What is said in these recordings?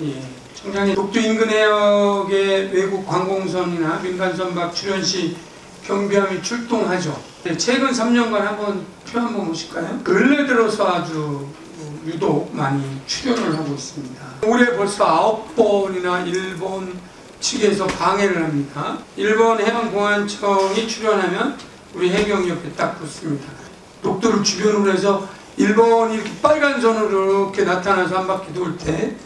예. 청장님 독도 인근 해역의 외국 관공선이나 민간 선박 출현 시 경비함이 출동하죠. 네, 최근 3년간 한번 표 한번 보실까요? 근래 들어서 아주 유독 많이 출연을 하고 있습니다. 올해 벌써 아홉 번이나 일본 측에서 방해를 합니다. 일본 해양공안청이 출연하면 우리 해경이 옆에 딱 붙습니다. 독도를 주변으로 해서 일본이 빨간 선으로 이렇게 나타나서 한 바퀴 돌 때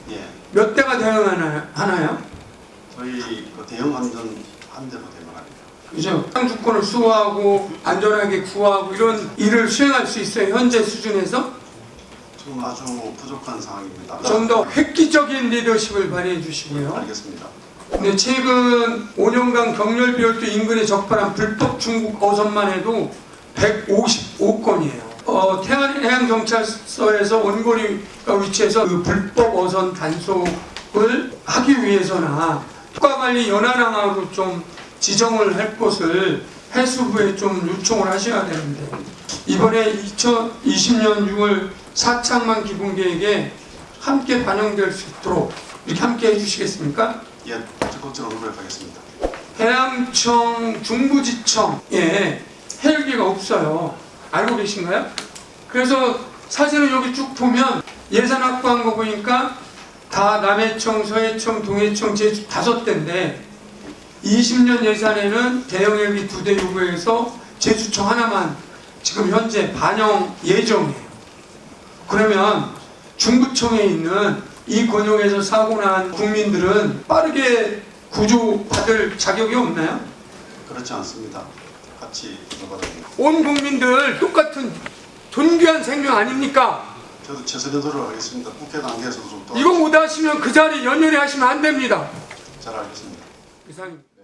대응하나요? 하나요? 저희 그 대형 안전 한 대로 대응합니다. 그죠? 땅 주권을 수호하고 안전하게 구하고 이런 일을 수행할 수 있어요. 현재 수준에서 지금 아주 부족한 상황입니다. 좀 더 획기적인 리더십을 발휘해 예, 주시고요. 알겠습니다. 근데 최근 5년간 경렬비열도 인근에 적발한 불법 중국 어선만 해도 155건이에요. 어, 태안 해양경찰서에서 원고리가 위치해서 그 불법 어선 단속 을 하기 위해서나 국가관리 연안항으로 좀 지정을 할 것을 해수부에 좀 요청을 하셔야 되는데 이번에 2020년 6월 사창만 기본계획에 함께 반영될 수 있도록 이렇게 함께 해주시겠습니까? 예, 적극적으로 노력하겠습니다. 해양청 중부지청에 헬기가 없어요. 알고 계신가요? 그래서 사실은 여기 쭉 보면 예산 확보한 거 보니까 다 남해청, 서해청, 동해청, 제주 다섯 대인데 20년 예산에는 대형 헬기 두대 요구해서 제주청 하나만 지금 현재 반영 예정이에요. 그러면 중부청에 있는 이 권역에서 사고 난 국민들은 빠르게 구조받을 자격이 없나요? 그렇지 않습니다. 같이 노력합니다. 온 국민들 똑같은 존귀한 생명 아닙니까? 저도 최선의 노력을 하겠습니다. 국회 단계에서도 좀 이거 도와주시면 못하시면 그 자리 연연히 하시면 안 됩니다. 잘 알겠습니다. 이상입니다.